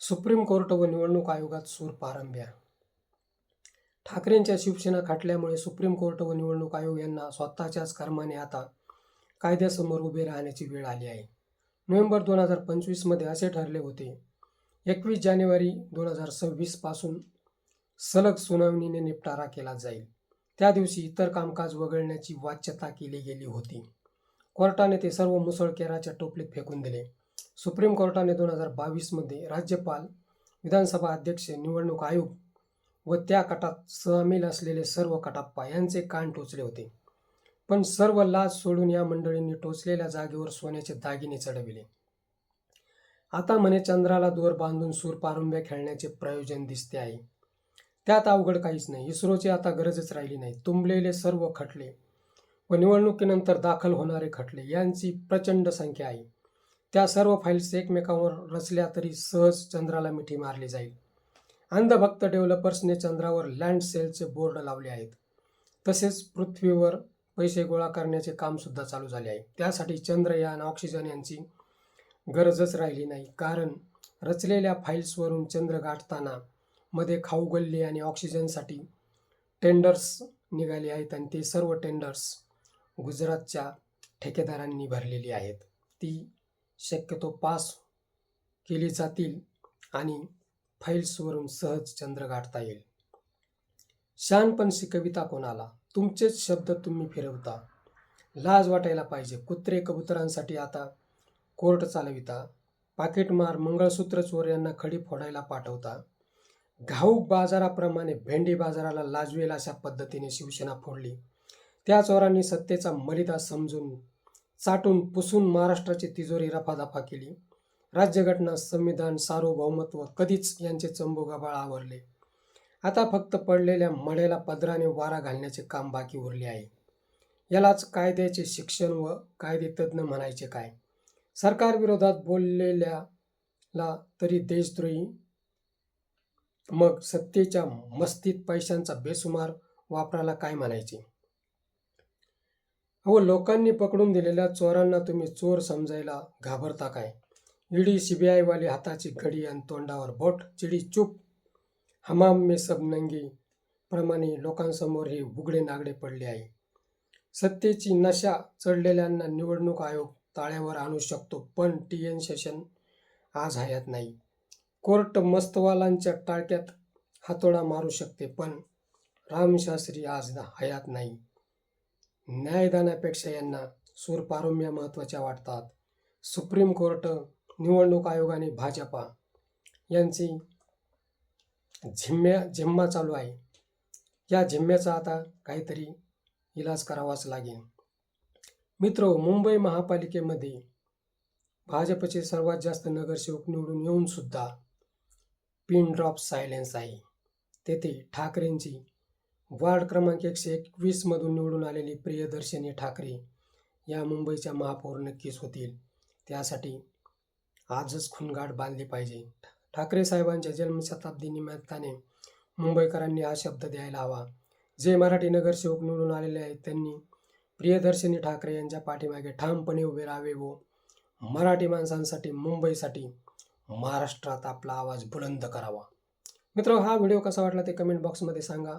Supreme court व निवडणूक आयोगात सूर पारंब्या. ठाकरेंच्या शिवसेना खटल्यामुळे सुप्रीम कोर्ट व निवडणूक आयोग यांना स्वतःच्याच कर्माने आता कायद्यासमोर उभे राहण्याची वेळ आली आहे. नोव्हेंबर दोन हजार पंचवीसमध्ये असे ठरले होते. एकवीस जानेवारी दोन हजार सव्वीसपासून सलग सुनावणीने निपटारा केला जाईल. त्या दिवशी इतर कामकाज वगळण्याची वाच्यता केली गेली होती. कोर्टाने ते सर्व मुसळकेराच्या टोपलीत फेकून दिले. सुप्रीम कोर्टाने दोन हजार बावीसमध्ये राज्यपाल विधानसभा अध्यक्ष निवडणूक आयोग व त्या कटात सामील असलेले सर्व कटाप्पा यांचे कान टोचले होते. पण सर्व लाज सोडून या मंडळींनी टोचलेल्या जागेवर सोन्याचे दागिने चढविले. आता म्हणे चंद्राला दोर बांधून सूर पारुंब्या खेळण्याचे प्रयोजन दिसते आहे. त्यात अवघड काहीच नाही. इस्रोची आता गरजच राहिली नाही. तुंबलेले सर्व खटले व निवडणुकीनंतर दाखल होणारे खटले यांची प्रचंड संख्या आहे. त्या सर्व फाईल्स एकमेकांवर रचल्या तरी सहज चंद्राला मिठी मारली जाईल. अंधभक्त डेव्हलपर्सने चंद्रावर लँड सेलचे बोर्ड लावले आहेत. तसेच पृथ्वीवर पैसे गोळा करण्याचे कामसुद्धा चालू झाले आहे. त्यासाठी चंद्रयान ऑक्सिजन यांची गरजच राहिली नाही. कारण रचलेल्या फाईल्सवरून चंद्र गाठताना मध्ये खाऊ गल्ले आणि ऑक्सिजनसाठी टेंडर्स निघाले आहेत आणि ते सर्व टेंडर्स गुजरातच्या ठेकेदारांनी भरलेली आहेत. ती शक्यतो पास केली जातील आणि फाईल्सवरून सहज चंद्र गाठता येईल. शानपणशी कविता कोणाला? तुमचेच शब्द तुम्ही फिरवता. लाज वाटायला पाहिजे. कुत्रे कबुतरांसाठी आता कोर्ट चालविता. पाकिटमार मंगळसूत्र चोर यांना खडी फोडायला पाठवता. घाऊक बाजाराप्रमाणे भेंडी बाजाराला लाजवेल अशा पद्धतीने शिवसेना फोडली. त्या चोरांनी सत्तेचा मलिदा समजून चाटून पुसून महाराष्ट्राची तिजोरी रफादफा केली. राज्यघटना संविधान सार्वभौमत्व कधीच यांचे चंबुगाबाळ आवरले. आता फक्त पडलेल्या मड्याला पदराने वारा घालण्याचे काम बाकी उरले आहे. यालाच कायद्याचे शिक्षण व कायदेतज्ञ म्हणायचे काय? सरकारविरोधात बोललेल्याला तरी देशद्रोही मग सत्तेच्या मस्तीत पैशांचा बेसुमार वापराला काय म्हणायचे? अहो लोकांनी पकडून दिलेल्या चोरांना तुम्ही चोर समजायला घाबरता काय? ईडी बी आयवाले हाताची घडी आणि तोंडावर बोट चिडी चूप. हमाम मे सब नंगी प्रमाणे लोकांसमोर हे उघडे नागडे पडले आहे. सत्तेची नशा चढलेल्यांना निवडणूक आयोग ताळ्यावर आणू शकतो पण टी एन सेशन आज हयात नाही. कोर्ट मस्तवालांच्या टाळक्यात हातोडा मारू शकते पण रामशास्त्री आज हयात नाही. न्यायदानापेक्षा यांना सूरपारम्या महत्त्वाच्या वाटतात. सुप्रीम कोर्ट निवडणूक आयोग आणि भाजपा यांची झिम्म्या झिम्मा चालू आहे. या झिम्म्याचा आता काहीतरी इलाज करावाच लागेल. मित्र मुंबई महापालिकेमध्ये भाजपचे सर्वात जास्त नगरसेवक निवडून येऊनसुद्धा पिन ड्रॉप सायलेन्स आहे. तेथे ठाकरेंची वार्ड क्रमांक एकशे एकवीसमधून निवडून आलेली प्रियदर्शनी ठाकरे या मुंबईच्या महापौर नक्कीच होतील. त्यासाठी आजच खुणगाठ बांधली पाहिजे. ठाकरे साहेबांच्या जन्मशताब्दी निमित्ताने मुंबईकरांनी हा शब्द द्यायला हवा. जे मराठी नगरसेवक निवडून आलेले आहेत त्यांनी प्रियदर्शनी ठाकरे यांच्या पाठीमागे ठामपणे उभे राहावे व मराठी माणसांसाठी मुंबईसाठी महाराष्ट्रात आपला आवाज बुलंद करावा. मित्र हा व्हिडिओ कसा वाटला ते कमेंट बॉक्समध्ये सांगा.